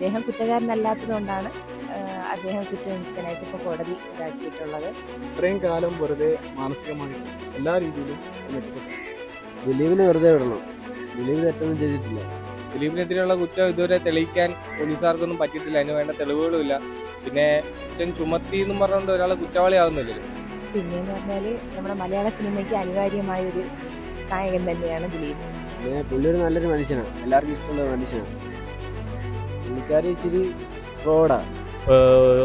അദ്ദേഹം കുറ്റക്കാരനല്ലാത്തത് കൊണ്ടാണ് അദ്ദേഹം കുറ്റവിമുക്തനായിട്ട് ഇപ്പോൾ കോടതി ഇതാക്കിയിട്ടുള്ളത്. ഇത്രയും കാലം വെറുതെ മാനസികമായി എല്ലാ രീതിയിലും ദിലീപിനെ വെറുതെ വിടണം. ദിലീപ് തെറ്റൊന്നും ചെയ്തിട്ടില്ല. ദിലീപിനെതിരെയുള്ള കുറ്റം ഇതുവരെ തെളിയിക്കാൻ പോലീസുകാർക്കൊന്നും പറ്റിയിട്ടില്ല. അതിന് വേണ്ട തെളിവുകളുമില്ല. പിന്നെ കുറ്റം ചുമത്തി എന്നും പറഞ്ഞുകൊണ്ട് ഒരാൾ കുറ്റവാളിയാവുന്നില്ലല്ലോ പിന്നെയെന്ന് പറഞ്ഞാൽ നമ്മുടെ മലയാള സിനിമയ്ക്ക് അനിവാര്യമായ ഒരു നായകൻ തന്നെയാണ് ദിലീപ്. പിന്നെ പുള്ളി ഒരു നല്ലൊരു മനുഷ്യനാണ്. എല്ലാവർക്കും ഇഷ്ടമുള്ള മനുഷ്യനാണ്. ഇച്ചിരി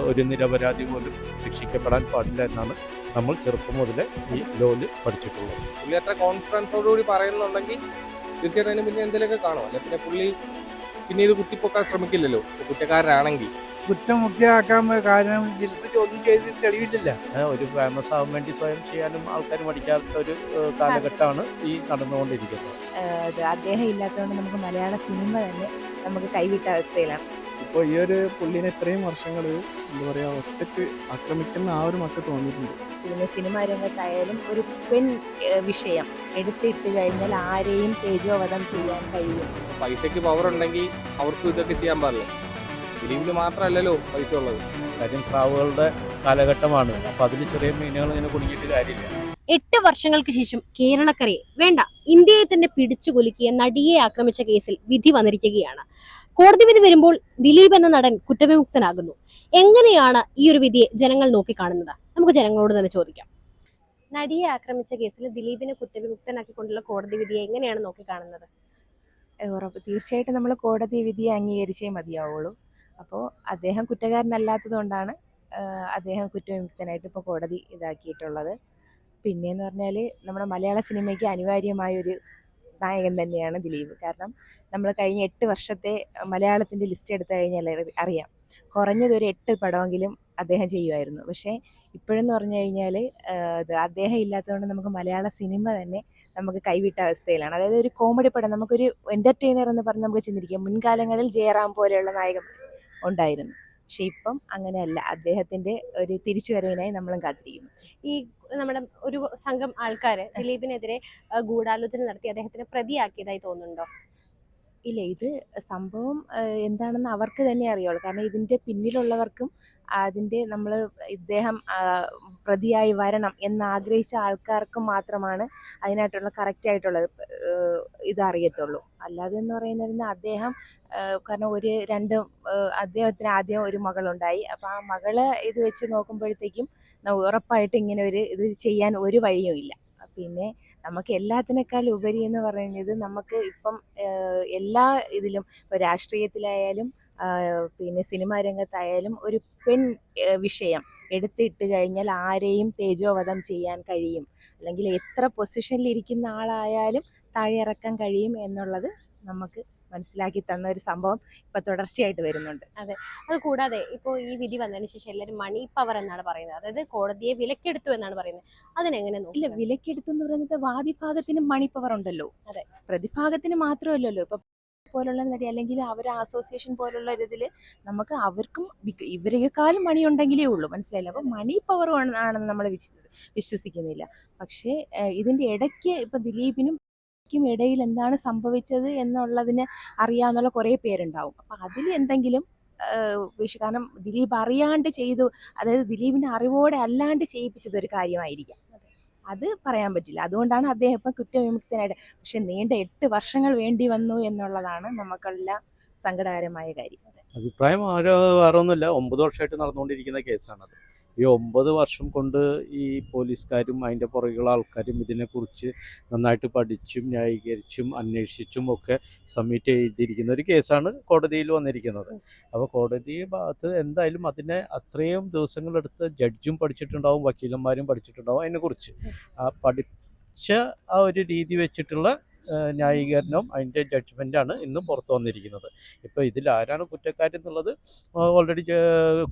ഒരു നിരപരാധി പോലും ശിക്ഷിക്കപ്പെടാൻ പാടില്ല എന്നാണ് നമ്മൾ ചെറുപ്പം മുതലേ ഈ ലോൽ പഠിച്ചിട്ടുള്ളത്. പുള്ളി അത്ര കോൺഫിഡൻസോടുകൂടി പറയുന്നുണ്ടെങ്കിൽ തീർച്ചയായിട്ടും അതിന് പിന്നെ എന്തെങ്കിലുമൊക്കെ കാണും. അല്ലെ പിന്നെ പുള്ളി പിന്നെ ഇത് കുത്തിപ്പൊക്കാൻ ശ്രമിക്കില്ലല്ലോ. കുറ്റക്കാരനാണെങ്കിൽ. കുറ്റമുക്തിയാക്കാൻ കാരണം ചോദ്യം ചെയ്ത് തെളിവില്ലല്ല ഒരു ഫേമസ് ആവാൻ വേണ്ടി സ്വയം ചെയ്യാനും ആൾക്കാർ പഠിക്കാത്ത ഒരു കാലഘട്ടമാണ് ഈ നടന്നുകൊണ്ടിരിക്കുന്നത്. അദ്ദേഹം ഇല്ലാത്തതുകൊണ്ട് നമുക്ക് മലയാള സിനിമ തന്നെ നമുക്ക് കൈവിട്ട അവസ്ഥയിലാണ്. ഇപ്പോൾ ഈ ഒരു പുള്ളിനെ ഇത്രയും വർഷങ്ങൾ എന്താ പറയുക ഒറ്റയ്ക്ക് ആക്രമിക്കുന്ന ആ ഒരു മക്ക തോന്നിയിട്ടുണ്ട്. പിന്നെ സിനിമാ രംഗത്തായാലും ഒരു പെൺ വിഷയം എടുത്തിട്ട് കഴിഞ്ഞാൽ ആരെയും തേജോവധം ചെയ്യാൻ കഴിയും. പൈസക്ക് പവർ ഉണ്ടെങ്കിൽ അവർക്കും ഇതൊക്കെ ചെയ്യാൻ പാടില്ല. ഫിലിമിൽ മാത്രമല്ലല്ലോ പൈസ ഉള്ളത്. കാര്യം സ്രാവുകളുടെ കാലഘട്ടമാണ്. അപ്പൊ അതിൽ ചെറിയ മീനുകൾ ഇങ്ങനെ കുടുങ്ങിയിട്ട് കാര്യമില്ല. എട്ട് വർഷങ്ങൾക്ക് ശേഷം കേരളക്കരയെ വേണ്ട ഇന്ത്യയെ തന്നെ പിടിച്ചു കൊലുക്കിയ നടിയെ ആക്രമിച്ച കേസിൽ വിധി വന്നിരിക്കുകയാണ്. കോടതി വിധി വരുമ്പോൾ ദിലീപ് എന്ന നടൻ കുറ്റവിമുക്തനാകുന്നു. എങ്ങനെയാണ് ഈ ഒരു വിധിയെ ജനങ്ങൾ നോക്കിക്കാണുന്നത്? നമുക്ക് ജനങ്ങളോട് തന്നെ ചോദിക്കാം. നടിയെ ആക്രമിച്ച കേസിൽ ദിലീപിനെ കുറ്റവിമുക്തനാക്കിക്കൊണ്ടുള്ള കോടതി വിധിയെ എങ്ങനെയാണ് നോക്കിക്കാണുന്നത്? ഉറപ്പ് തീർച്ചയായിട്ടും നമ്മൾ കോടതി വിധിയെ അംഗീകരിച്ചേ മതിയാവുള്ളൂ. അപ്പോൾ അദ്ദേഹം കുറ്റക്കാരനല്ലാത്തത് കൊണ്ടാണ് അദ്ദേഹം കുറ്റവിമുക്തനായിട്ട് ഇപ്പോൾ കോടതി ഇതാക്കിയിട്ടുള്ളത്. പിന്നെയെന്ന് പറഞ്ഞാൽ നമ്മുടെ മലയാള സിനിമയ്ക്ക് അനിവാര്യമായൊരു നായകൻ തന്നെയാണ് ദിലീപ്. കാരണം നമ്മൾ കഴിഞ്ഞ എട്ട് വർഷത്തെ മലയാളത്തിന്റെ ലിസ്റ്റ് എടുത്തു കഴിഞ്ഞാൽ അറിയാം. കുറഞ്ഞത് ഒരു എട്ട് പടമെങ്കിലും അദ്ദേഹം ചെയ്യുമായിരുന്നു. പക്ഷേ ഇപ്പോഴെന്ന് പറഞ്ഞു കഴിഞ്ഞാൽ അദ്ദേഹം ഇല്ലാത്തതുകൊണ്ട് നമുക്ക് മലയാള സിനിമ തന്നെ നമുക്ക് കൈവിട്ട അവസ്ഥയിലാണ്. അതായത് ഒരു കോമഡി പടം നമുക്കൊരു എന്റർടൈനർ എന്ന് പറഞ്ഞ് നമുക്ക് ചിന്തിരിക്കാം മുൻകാലങ്ങളിൽ ജയറാം പോലെയുള്ള നായകൻ ഉണ്ടായിരുന്നു. പക്ഷെ ഇപ്പം അങ്ങനെയല്ല. അദ്ദേഹത്തിന്റെ ഒരു തിരിച്ചുവരവിനായി നമ്മളും കാത്തിരിക്കുന്നു. ഈ നമ്മുടെ ഒരു സംഘം ആൾക്കാര് ദിലീപിനെതിരെ ഗൂഢാലോചന നടത്തി അദ്ദേഹത്തിനെ പ്രതിയാക്കിയതായി തോന്നുന്നുണ്ടോ? ഇല്ല ഇത് സംഭവം എന്താണെന്ന് അവർക്ക് തന്നെ അറിയുള്ളൂ. കാരണം ഇതിന്റെ പിന്നിലുള്ളവർക്കും അതിന്റെ നമ്മൾ ഇദ്ദേഹം പ്രതിയായി വരണം എന്നാഗ്രഹിച്ച ആൾക്കാർക്ക് മാത്രമാണ് അതിനായിട്ടുള്ള കറക്റ്റായിട്ടുള്ള ഇത് അറിയത്തുള്ളൂ അല്ലാതെ എന്ന് പറയുന്നത് അദ്ദേഹം കാരണം ഒരു രണ്ട് അദ്ദേഹത്തിന് ആദ്യം ഒരു മകളുണ്ടായി. അപ്പോൾ ആ മകൾ ഇത് വെച്ച് നോക്കുമ്പോഴത്തേക്കും ഉറപ്പായിട്ട് ഇങ്ങനെ ഒരു ഇത് ചെയ്യാൻ ഒരു വഴിയും ഇല്ല പിന്നെ നമുക്ക് എല്ലാത്തിനേക്കാൾ ഉപരി എന്ന് പറയുന്നത് നമുക്ക് ഇപ്പം എല്ലാ ഇതിലും ഇപ്പോൾ രാഷ്ട്രീയത്തിലായാലും പിന്നെ സിനിമാ രംഗത്തായാലും ഒരു പെൺ വിഷയം എടുത്തിട്ട് കഴിഞ്ഞാൽ ആരെയും തേജോവധം ചെയ്യാൻ കഴിയും. അല്ലെങ്കിൽ എത്ര പൊസിഷനിൽ ഇരിക്കുന്ന ആളായാലും താഴെ ഇറക്കാൻ കഴിയും എന്നുള്ളത് നമുക്ക് മനസ്സിലാക്കി തന്ന ഒരു സംഭവം ഇപ്പൊ തുടർച്ചയായിട്ട് വരുന്നുണ്ട്. അതെ. അത് കൂടാതെ ഇപ്പോൾ ഈ വിധി വന്നതിന് ശേഷം എല്ലാവരും മണി പവർ എന്നാണ് പറയുന്നത്. അതായത് കോടതിയെ വിലക്കെടുത്തു എന്നാണ് പറയുന്നത്. അതിനെങ്ങനെ ഇല്ല വിലക്കെടുത്തു എന്ന് പറയുന്നത് വാദിഭാഗത്തിന് മണി പവർ ഉണ്ടല്ലോ. അതെ. പ്രതിഭാഗത്തിന് മാത്രമല്ലല്ലോ. ഇപ്പൊ പോലുള്ള നടി അല്ലെങ്കിൽ അവർ അസോസിയേഷൻ പോലുള്ള ഒരിതിൽ നമുക്ക് അവർക്കും ഇവരെക്കാളും മണി ഉണ്ടെങ്കിലേ ഉള്ളൂ. മനസ്സിലായില്ല? അപ്പം മണി പവർ ആണെന്ന് നമ്മൾ വിശ്വസിക്കുന്നില്ല. പക്ഷേ ഇതിന്റെ ഇതിന്റെ ഇടയ്ക്ക് ഇപ്പൊ ദിലീപിനും ക്കും ഇടയിൽ എന്താണ് സംഭവിച്ചത് എന്നുള്ളതിന് അറിയാവുന്ന കുറേ പേരുണ്ടാവും. അപ്പം അതിൽ എന്തെങ്കിലും കാരണം ദിലീപ് അറിയാണ്ട് ചെയ്തു അതായത് ദിലീപിന്റെ അറിവോടെ അല്ലാണ്ട് ചെയ്യിപ്പിച്ചത് ഒരു കാര്യമായിരിക്കാം. അത് പറയാൻ പറ്റില്ല. അതുകൊണ്ടാണ് അദ്ദേഹം ഇപ്പം കുറ്റവിമുക്തനായിട്ട് പക്ഷെ നീണ്ട എട്ട് വർഷങ്ങൾ വേണ്ടി വന്നു എന്നുള്ളതാണ് നമുക്കെല്ലാം സങ്കടകരമായ കാര്യം. അഭിപ്രായം ആരോ വേറെ ഒന്നുമില്ല ഒമ്പത് വർഷമായിട്ട് നടന്നുകൊണ്ടിരിക്കുന്ന കേസാണത്. ഈ ഒമ്പത് വർഷം കൊണ്ട് ഈ പോലീസുകാരും അതിന്റെ പുറകെയുള്ള ആൾക്കാരും ഇതിനെക്കുറിച്ച് നന്നായിട്ട് പഠിച്ചും ന്യായീകരിച്ചും അന്വേഷിച്ചും ഒക്കെ സബ്മിറ്റ് ചെയ്തിരിക്കുന്ന ഒരു കേസാണ് കോടതിയിൽ വന്നിരിക്കുന്നത്. അപ്പോൾ കോടതി ഭാഗത്ത് എന്തായാലും അതിനെ അത്രയും ദിവസങ്ങളെടുത്ത് ജഡ്ജും പഠിച്ചിട്ടുണ്ടാവും വക്കീലന്മാരും പഠിച്ചിട്ടുണ്ടാവും അതിനെക്കുറിച്ച്. ആ പഠിച്ച ആ ഒരു രീതി വെച്ചിട്ടുള്ള ന്യായീകരണവും അതിന്റെ ജഡ്ജ്മെന്റാണ് ഇന്നും പുറത്തു വന്നിരിക്കുന്നത്. ഇപ്പോൾ ഇതിൽ ആരാണ് കുറ്റക്കാരെന്നുള്ളത് ഓൾറെഡി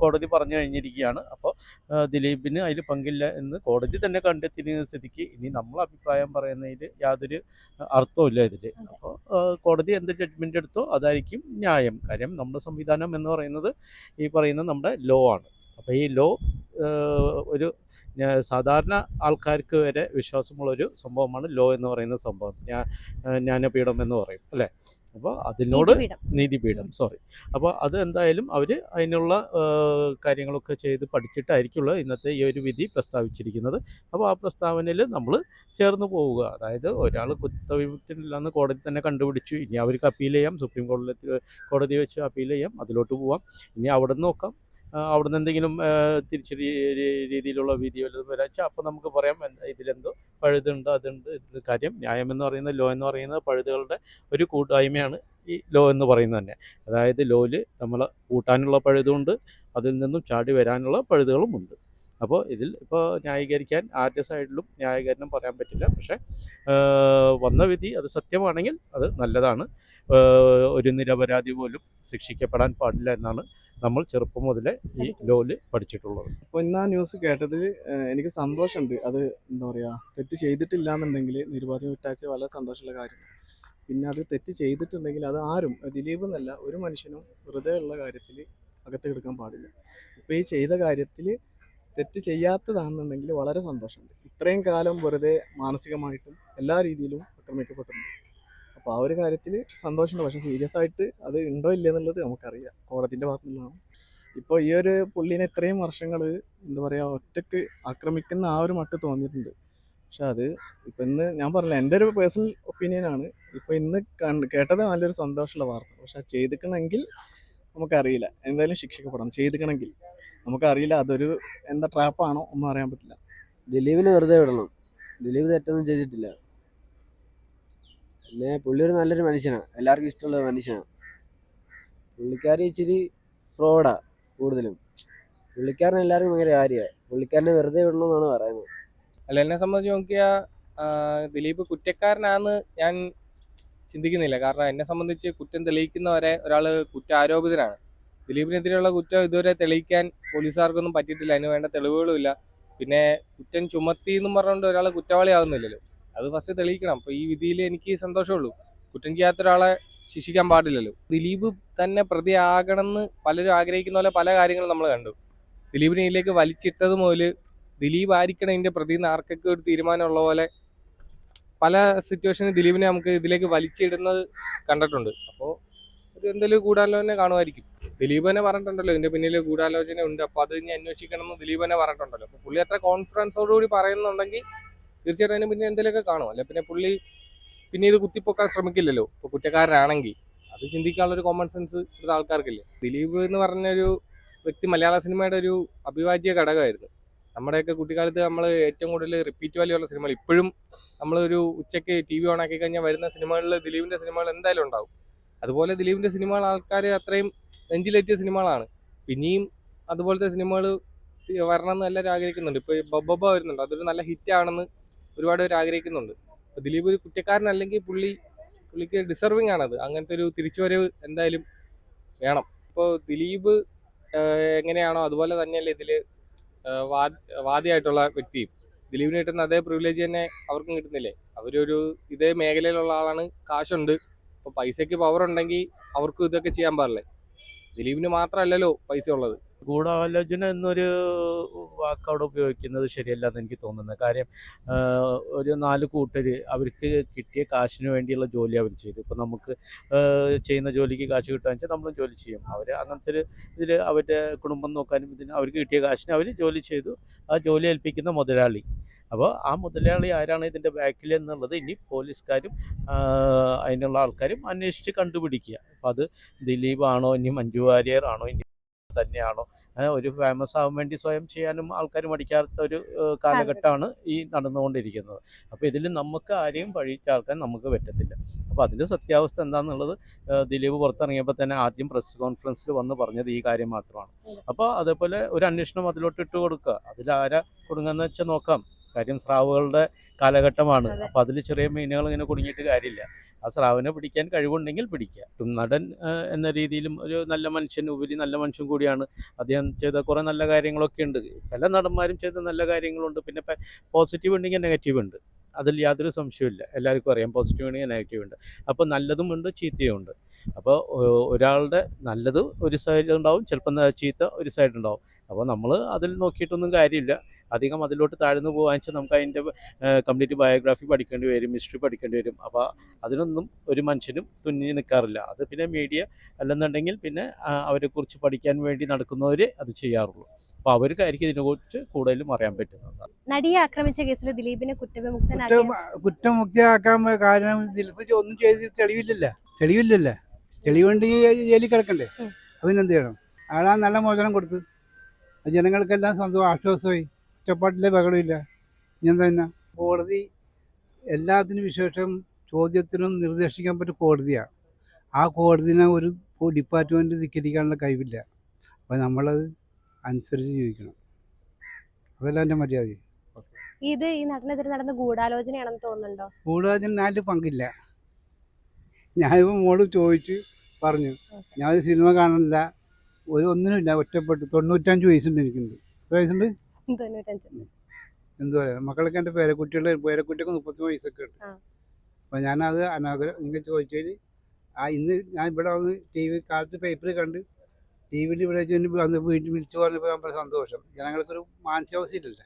കോടതി പറഞ്ഞു കഴിഞ്ഞിരിക്കുകയാണ്. അപ്പോൾ ദിലീപിന് അതിൽ പങ്കില്ല എന്ന് കോടതി തന്നെ കണ്ടെത്തിയ സ്ഥിതിക്ക് ഇനി നമ്മൾ അഭിപ്രായം പറയുന്നതിൽ യാതൊരു അർത്ഥവും ഇതിൽ അപ്പോൾ കോടതി എന്ത് ജഡ്ജ്മെന്റ് എടുത്തോ അതായിരിക്കും ന്യായം. കാര്യം നമ്മുടെ സംവിധാനം എന്ന് പറയുന്നത് ഈ പറയുന്ന നമ്മുടെ ലോ ആണ്. അപ്പോൾ ഈ ലോ ഒരു സാധാരണ ആൾക്കാർക്ക് വരെ വിശ്വാസമുള്ളൊരു സംഭവമാണ് ലോ എന്ന് പറയുന്ന സംഭവം. ഞാൻ ജ്ഞാനപീഠം എന്ന് പറയും അല്ലേ? അപ്പോൾ അതിനോട് നീതിപീഠം. സോറി. അപ്പോൾ അത് എന്തായാലും അവർ അതിനുള്ള കാര്യങ്ങളൊക്കെ ചെയ്ത് പഠിച്ചിട്ടായിരിക്കുള്ളൂ ഇന്നത്തെ ഈ ഒരു വിധി പ്രസ്താവിച്ചിരിക്കുന്നത്. അപ്പോൾ ആ പ്രസ്താവനയിൽ നമ്മൾ ചേർന്ന് പോവുക. അതായത് ഒരാൾ കുറ്റവിമുക്തനില്ലാന്ന് കോടതി തന്നെ കണ്ടുപിടിച്ചു. ഇനി അവർക്ക് അപ്പീൽ ചെയ്യാം. സുപ്രീം കോടതി കോടതി വെച്ച് അപ്പീൽ ചെയ്യാം. അതിലോട്ട് പോവാം. ഇനി അവിടെ നോക്കാം. അവിടുന്ന് എന്തെങ്കിലും തിരിച്ച് രീതിയിലുള്ള വിധി വല്ലതും വരാച്ചാൽ അപ്പോൾ നമുക്ക് പറയാം ഇതിലെന്തോ പഴുതുണ്ട് അതുണ്ട് ഇത് കാര്യം. ന്യായം എന്ന് പറയുന്നത് ലോ എന്ന് പറയുന്നത് പഴുതുകളുടെ ഒരു കൂട്ടായ്മയാണ് ഈ ലോ എന്ന് പറയുന്നത് തന്നെ. അതായത് ലോയിൽ നമ്മൾ കൂട്ടാനുള്ള പഴുതുണ്ട് അതിൽ നിന്നും ചാടി വരാനുള്ള പഴുതുകളുമുണ്ട്. അപ്പോൾ ഇതിൽ ഇപ്പോൾ ന്യായീകരിക്കാൻ ആരുടെ സൈഡിലും ന്യായീകരണം പറയാൻ പറ്റില്ല. പക്ഷേ വന്ന വിധി അത് സത്യമാണെങ്കിൽ അത് നല്ലതാണ്. ഒരു നിരപരാധി പോലും ശിക്ഷിക്കപ്പെടാൻ പാടില്ല എന്നാണ് നമ്മൾ ചെറുപ്പം മുതലേ ഈ ലോൽ പഠിച്ചിട്ടുള്ളത്. അപ്പോൾ ഇന്ന് ആ ന്യൂസ് കേട്ടതിൽ എനിക്ക് സന്തോഷമുണ്ട്. അത് എന്താ പറയുക തെറ്റ് ചെയ്തിട്ടില്ല എന്നുണ്ടെങ്കിൽ നിരുപാധി വിട്ടാഴ്ച വളരെ സന്തോഷമുള്ള കാര്യമാണ് പിന്നെ അത് തെറ്റ് ചെയ്തിട്ടുണ്ടെങ്കിൽ അത് ആരും ദിലീപ് എന്നല്ല ഒരു മനുഷ്യനും വെറുതെ ഉള്ള കാര്യത്തിൽ അകത്ത് കിടക്കാൻ പാടില്ല. ഇപ്പോൾ ഈ ചെയ്ത കാര്യത്തിൽ തെറ്റ് ചെയ്യാത്തതാണെന്നുണ്ടെങ്കിൽ വളരെ സന്തോഷമുണ്ട്. ഇത്രയും കാലം വെറുതെ മാനസികമായിട്ടും എല്ലാ രീതിയിലും ആക്രമിക്കപ്പെട്ടിട്ടുണ്ട് അപ്പോൾ ആ ഒരു കാര്യത്തിൽ സന്തോഷമുണ്ട്. പക്ഷേ സീരിയസ് ആയിട്ട് അത് ഉണ്ടോ ഇല്ല എന്നുള്ളത് നമുക്കറിയാം. കോടതിന്റെ ഭാഗത്തു നിന്നാണ് ഇപ്പോൾ ഈ ഒരു പുള്ളീനെ ഇത്രയും വർഷങ്ങൾ എന്താ പറയുക ഒറ്റയ്ക്ക് ആക്രമിക്കുന്ന ആ ഒരു മട്ട് തോന്നിയിട്ടുണ്ട്. പക്ഷെ അത് ഇപ്പം ഇന്ന് ഞാൻ പറഞ്ഞില്ല എന്റെ ഒരു പേഴ്സണൽ ഒപ്പീനിയനാണ് ഇപ്പോൾ ഇന്ന് കണ്ട് കേട്ടത് നല്ലൊരു സന്തോഷമുള്ള വാർത്ത. പക്ഷെ ചെയ്തിക്കണമെങ്കിൽ നമുക്കറിയില്ല. എന്തായാലും ശിക്ഷിക്കപ്പെടണം. ചെയ്തിക്കണമെങ്കിൽ. നമുക്കറിയില്ല അതൊരു എന്താ ട്രാപ്പാണോ ഒന്നും അറിയാൻ പറ്റില്ല. ദിലീപിനെ വെറുതെ വിടണം. ദിലീപ് തെറ്റൊന്നും ചെയ്തിട്ടില്ല. പിന്നെ പുള്ളി ഒരു നല്ലൊരു മനുഷ്യനാണ് എല്ലാവർക്കും ഇഷ്ടമുള്ള ഒരു മനുഷ്യനാണ് പുള്ളിക്കാരി ഇച്ചിരി ഫ്രോഡാ കൂടുതലും. പുള്ളിക്കാരൻ എല്ലാവരും ഭയങ്കര കാര്യമാണ് പുള്ളിക്കാരനെ വെറുതെ വിടണമെന്നാണ് പറയുന്നത്. അല്ല എന്നെ സംബന്ധിച്ച് നോക്കിയാൽ ദിലീപ് കുറ്റക്കാരനാന്ന് ഞാൻ ചിന്തിക്കുന്നില്ല. കാരണം എന്നെ സംബന്ധിച്ച് കുറ്റം തെളിയിക്കുന്നവരെ ഒരാൾ കുറ്റാരോപിതനാണ്. ദിലീപിനെതിരെയുള്ള കുറ്റം ഇതുവരെ തെളിയിക്കാൻ പോലീസുകാർക്കൊന്നും പറ്റിയിട്ടില്ല. അതിന് വേണ്ട തെളിവുകളും ഇല്ല. പിന്നെ കുറ്റം ചുമത്തി എന്നും പറഞ്ഞുകൊണ്ട് ഒരാൾ കുറ്റവാളിയാവുന്നില്ലല്ലോ അത് ഫസ്റ്റ് തെളിയിക്കണം. അപ്പോൾ ഈ വിധിയിൽ എനിക്ക് സന്തോഷമുള്ളൂ. കുറ്റം ചെയ്യാത്ത ഒരാളെ ശിക്ഷിക്കാൻ പാടില്ലല്ലോ. ദിലീപ് തന്നെ പ്രതിയാകണമെന്ന് പലരും ആഗ്രഹിക്കുന്ന പോലെ പല കാര്യങ്ങളും നമ്മൾ കണ്ടു. ദിലീപിനെ ഇതിലേക്ക് വലിച്ചിട്ടത് മുതൽ ദിലീപ് ആയിരിക്കണം ഇതിന്റെ പ്രതി എന്ന് ആർക്കൊക്കെ ഒരു തീരുമാനമുള്ള പോലെ പല സിറ്റുവേഷനിൽ ദിലീപിനെ നമുക്ക് ഇതിലേക്ക് വലിച്ചിടുന്നത് കണ്ടിട്ടുണ്ട്. അപ്പോൾ എന്തെങ്കിലും ഗൂഢാലോചന കാണുമായിരിക്കും. ദിലീപ് തന്നെ പറഞ്ഞിട്ടുണ്ടല്ലോ ഇതിന്റെ പിന്നിൽ ഗൂഢാലോചന ഉണ്ട്. അപ്പൊ അത് ഇനി അന്വേഷിക്കണം എന്ന് ദിലീപ് തന്നെ പറഞ്ഞിട്ടുണ്ടല്ലോ. അപ്പൊ പുള്ളി അത്ര കോൺഫിഡൻസോടുകൂടി പറയുന്നുണ്ടെങ്കിൽ തീർച്ചയായിട്ടും അതിന് പിന്നെ എന്തെങ്കിലുമൊക്കെ കാണും. അല്ലെ പിന്നെ പുള്ളി പിന്നെ ഇത് കുത്തിപ്പൊക്കാൻ ശ്രമിക്കില്ലല്ലോ. ഇപ്പൊ കുറ്റക്കാരനാണെങ്കിൽ അത് ചിന്തിക്കാനുള്ള ഒരു കോമൺ സെൻസ് ഇവിടുത്തെ ആൾക്കാർക്കില്ലേ? ദിലീപ് എന്ന് പറഞ്ഞൊരു വ്യക്തി മലയാള സിനിമയുടെ ഒരു അഭിവാജ്യ ഘടകമായിരുന്നു. നമ്മുടെയൊക്കെ കുട്ടിക്കാലത്ത് നമ്മൾ ഏറ്റവും കൂടുതൽ റിപ്പീറ്റ് വാല്യൂ ഉള്ള സിനിമകൾ ഇപ്പോഴും നമ്മളൊരു ഉച്ചയ്ക്ക് ടി വി ഓൺ ആക്കി കഴിഞ്ഞാൽ വരുന്ന സിനിമകളിൽ ദിലീപിന്റെ സിനിമകൾ എന്തായാലും ഉണ്ടാവും. അതുപോലെ ദിലീപിന്റെ സിനിമകൾ ആൾക്കാർ അത്രയും നെഞ്ചിലേറ്റിയ സിനിമകളാണ്. പിന്നെയും അതുപോലത്തെ സിനിമകൾ വരണം എന്ന് എല്ലാവരും ആഗ്രഹിക്കുന്നുണ്ട്. ഇപ്പോൾ ബൊബബ വരുന്നുണ്ട്. അതൊരു നല്ല ഹിറ്റ് ആണെന്ന് ഒരുപാട് പേര് ആഗ്രഹിക്കുന്നുണ്ട്. ദിലീപ് ഒരു കുറ്റക്കാരനല്ലെങ്കിൽ പുള്ളി പുള്ളിക്ക് ഡിസർവിങ് ആണത്. അങ്ങനത്തെ ഒരു തിരിച്ചുവരവ് എന്തായാലും വേണം. ഇപ്പോൾ ദിലീപ് എങ്ങനെയാണോ അതുപോലെ തന്നെയല്ലേ ഇതിൽ വാദിയായിട്ടുള്ള വ്യക്തിയും. ദിലീപിന് കിട്ടുന്ന അതേ പ്രിവിലേജ് തന്നെ അവർക്കും കിട്ടുന്നില്ലേ? അവരൊരു ഇതേ മേഖലയിലുള്ള ആളാണ്. കാശുണ്ട്. അപ്പോൾ പൈസയ്ക്ക് പവർ ഉണ്ടെങ്കിൽ അവർക്കും ഇതൊക്കെ ചെയ്യാൻ പാടില്ലേ? ദിലീപിന് മാത്രമല്ലല്ലോ പൈസ ഉള്ളത്. ഗൂഢാലോചന എന്നൊരു വാക്ക് അവിടെ ഉപയോഗിക്കുന്നത് ശരിയല്ല എന്ന് എനിക്ക് തോന്നുന്നത്. കാര്യം ഒരു നാല് കൂട്ടർ അവർക്ക് കിട്ടിയ കാശിന് വേണ്ടിയുള്ള ജോലി അവർ ചെയ്തു. ഇപ്പം നമുക്ക് ചെയ്യുന്ന ജോലിക്ക് കാശ് കിട്ടുക വെച്ചാൽ നമ്മളും ജോലി ചെയ്യും. അവർ അങ്ങനത്തെ ഒരു ഇതിൽ അവരുടെ കുടുംബം നോക്കാനും ഇതിന് അവർക്ക് കിട്ടിയ കാശിന് അവർ ജോലി ചെയ്തു. ആ ജോലി ഏൽപ്പിക്കുന്ന മുതലാളി. അപ്പോൾ ആ മുതലാളി ആരാണ് ഇതിന്റെ ബാക്കിൽ എന്നുള്ളത് ഇനി പോലീസുകാരും അതിനുള്ള ആൾക്കാരും അന്വേഷിച്ച് കണ്ടുപിടിക്കുക. അപ്പോൾ അത് ദിലീപാണോ ഇനി മഞ്ജു വാര്യർ ആണോ ഇനി തന്നെയാണോ? ഒരു ഫേമസ് ആവാൻ വേണ്ടി സ്വയം ചെയ്യാനും ആൾക്കാർ മടിക്കാത്ത ഒരു കാലഘട്ടമാണ് ഈ നടന്നുകൊണ്ടിരിക്കുന്നത്. അപ്പോൾ ഇതിൽ നമുക്ക് ആരെയും പഴിച്ച ചാർക്കാൻ നമുക്ക് പറ്റത്തില്ല. അപ്പോൾ അതിന്റെ സത്യാവസ്ഥ എന്താണെന്നുള്ളത് ദിലീപ് പുറത്തിറങ്ങിയപ്പോൾ തന്നെ ആദ്യം പ്രസ് കോൺഫറൻസിൽ വന്ന് പറഞ്ഞത് ഈ കാര്യം മാത്രമാണ്. അപ്പോൾ അതേപോലെ ഒരു അന്വേഷണം അതിലോട്ട് ഇട്ട് കൊടുക്കുക. അതിൽ ആരാ കൊടുങ്ങുന്ന വെച്ചാൽ നോക്കാം. കാര്യം സ്രാവുകളുടെ കാലഘട്ടമാണ്. അപ്പം അപ്പോൾ അതിൽ ചെറിയ മീനുകൾ ഇങ്ങനെ കുടുങ്ങിയിട്ട് കാര്യമില്ല. ആ സ്രാവിനെ പിടിക്കാൻ കഴിവുണ്ടെങ്കിൽ പിടിക്കുക നടൻ എന്ന രീതിയിലും ഒരു നല്ല മനുഷ്യൻ ഉപരി നല്ല മനുഷ്യൻ കൂടിയാണ്. അദ്ദേഹം ചെയ്ത കുറേ നല്ല കാര്യങ്ങളൊക്കെ ഉണ്ട്. പല നടന്മാരും ചെയ്ത നല്ല കാര്യങ്ങളുണ്ട്. പിന്നെ പോസിറ്റീവ് ഉണ്ടെങ്കിൽ നെഗറ്റീവ് ഉണ്ട്. അതിൽ യാതൊരു സംശയമില്ല എല്ലാവർക്കും അറിയാം പോസിറ്റീവ് ഉണ്ടെങ്കിൽ നെഗറ്റീവ് ഉണ്ട്. അപ്പോൾ നല്ലതും ഉണ്ട് ചീത്തയും ഉണ്ട്. അപ്പോൾ ഒരാളുടെ നല്ലത് ഒരു സൈഡ് ഉണ്ടാവും ചിലപ്പോൾ ചീത്ത ഒരു സൈഡ് ഉണ്ടാവും. അപ്പോൾ നമ്മൾ അതിൽ നോക്കിയിട്ടൊന്നും കാര്യമില്ല. അധികം അതിലോട്ട് താഴ്ന്നു പോകാൻ വെച്ചാൽ നമുക്ക് അതിന്റെ കംപ്ലീറ്റ് ബയോഗ്രാഫി പഠിക്കേണ്ടി വരും ഹിസ്റ്ററി പഠിക്കേണ്ടി വരും. അപ്പോൾ അതിനൊന്നും ഒരു മനുഷ്യനും തുന്നി നിൽക്കാറില്ല അത് പിന്നെ മീഡിയ അല്ലെന്നുണ്ടെങ്കിൽ പിന്നെ അവരെക്കുറിച്ച് പഠിക്കാൻ വേണ്ടി നടക്കുന്നവർ അത് ചെയ്യാറുള്ളൂ. അപ്പോൾ അവർക്കായിരിക്കും ഇതിനെക്കുറിച്ച് കൂടുതലും അറിയാൻ പറ്റുന്നത്. നടിയെ ആക്രമിച്ച കേസിൽ ദിലീപിനെ കുറ്റം കുറ്റവിമുക്തനാക്കിയ കുറ്റമുക്തിയാക്കാൻ കാരണം ദിലീപ് ഒന്നും ചെയ്ത് തെളിവില്ലല്ലോ. തെളിവില്ലല്ല. തെളിവുണ്ട് ഈ ജയിലിൽ കിടക്കണ്ടേ. അവനെന്ത് ചെയ്യണം? അയാളാ നല്ല മോചനം കൊടുത്ത്. ജനങ്ങൾക്കെല്ലാം സന്തോഷം ആശ്വാസമായി. ഒറ്റപ്പാട്ടിലെ ബഹളമില്ല ഞാൻ തന്നെ കോടതി എല്ലാത്തിനും വിശേഷം ചോദ്യത്തിനും നിർദ്ദേശിക്കാൻ പറ്റിയ കോടതിയാണ് ആ കോടതിനെ ഒരു ഡിപ്പാർട്ട്മെന്റ് ധിക്കരിക്കാനുള്ള കഴിവില്ല. അപ്പം നമ്മളത് അനുസരിച്ച് ജീവിക്കണം. അതല്ല എന്റെ മര്യാദ ഇത് ഈ നടനെതിരെ നടന്ന ഗൂഢാലോചനയാണെന്ന് തോന്നുന്നുണ്ടോ? ഗൂഢാലോചന നാട്ടിൽ പങ്കില്ല. ഞാനിപ്പോൾ മോൾ ചോദിച്ച് പറഞ്ഞു ഞാൻ സിനിമ കാണില്ല ഒരു ഒന്നിനുമില്ല ഒറ്റപ്പെട്ടു. തൊണ്ണൂറ്റഞ്ച് വയസ്സുണ്ട് എനിക്കുണ്ട്. എത്ര വയസ്സുണ്ട്? എന്തു പറയാ? മക്കളൊക്കെ എന്റെ പേരക്കുട്ടികളുടെ പേരക്കുട്ടിയൊക്കെ മുപ്പത്തി വയസ്സൊക്കെ ഉണ്ട്. അപ്പോൾ ഞാനത് അനാഗ്രഹം നിങ്ങൾ ചോദിച്ചതിൽ ആ ഇന്ന് ഞാൻ ഇവിടെ വന്ന് ടി വി കാലത്ത് പേപ്പറിൽ കണ്ട് ടി വിയിൽ ഇവിടെ വീട്ടിൽ വിളിച്ചു പറഞ്ഞപ്പോൾ നമ്മുടെ സന്തോഷം. ജനങ്ങൾക്കൊരു മാനസികാവസ്ഥ ഇല്ലല്ലോ